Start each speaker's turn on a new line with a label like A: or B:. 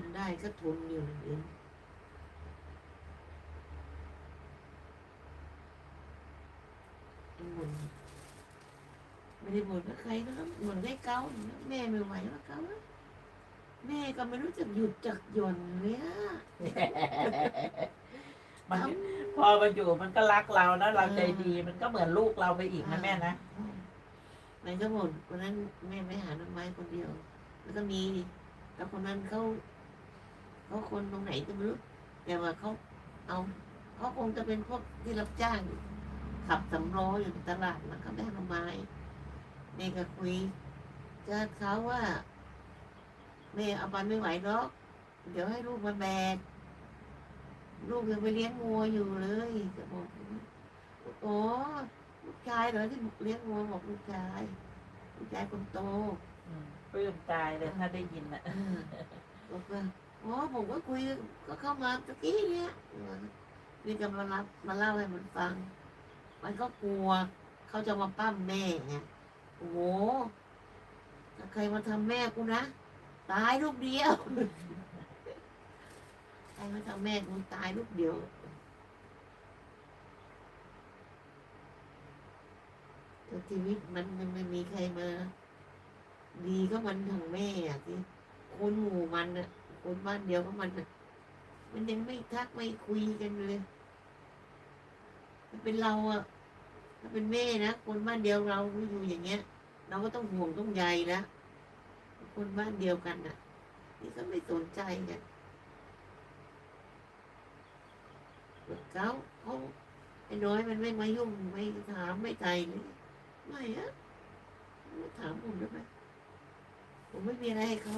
A: นได้ก็ทนอยู่นั่นเองบ่นไม่ได้บ่นกับใครนะครับบ่นได้เกาแม่ไม่ไหวแล้วเกานะแม่ก็ไม่รู้จักหยุดจักหย่อนเลยอะ
B: มัน
A: ท
B: พอมาอยู่มันก็รักเรานะเราใจดี มันก็เหมือนลูกเราไปอีกนะแม่นะำ
A: มันก็บ่นคนนั้นแม่ไม่หาต้นไม้คนเดียว แล้วก็มีแล้วคนนั้นเขา เขาคนตรงไหนก็ไม่รู้แต่ว่าเขาเอาเขาคงจะเป็นพวกที่รับจ้างขับสำล้ออยู่ในตลาดมันก็แม่ต้นไม้แม่ก็คุยจะเขาว่าแม่เอาไปไม่ไหวหรอกเดี๋ยวให้ลูกมาแบกลูกยังไปเลี้ยงงัวอยู่เลยจะบอกโอ้ลูกชายเหรอที่เลี้ยงงัวบอกลูกชายลูกชายคนโต
B: อืมปลื้มใจเลยถ้าได้ยินอะ
A: เออบอกว่า อ๋อผมก็คุยก็เข้ามาตะกี้เนี่ยนี่ก็มารับมาเล่าให้มันฟัง มันก็กลัว เขาจะมาปั้มแม่ไงโอ้โหถ้าใครมาทำแม่กูนะ ตายลูกเดียว ใครมาทำแม่กูตายลูกเดียวแต่ชีวิตมันมันไม่มีใครมา ดีก็มันของแม่อะที่คนหมู่มันอะ คนบ้านเดียวก็มันมันยังไม่ทักไม่คุยกันเลยถ้าเป็นเราอะถ้าเป็นแม่นะคนบ้านเดียวเราอยู่อย่างเงี้ย เราก็ต้องห่วงต้องใยนะคนบ้านเดียวกันอะนี่ก็ไม่สนใจกันเขาเขาไอ้น้อยมันไม่มายุ่งไม่ถามไม่ใจเลยไม่อะไม่ถามผมได้ไหมผมไม่มีอะไรให้เขา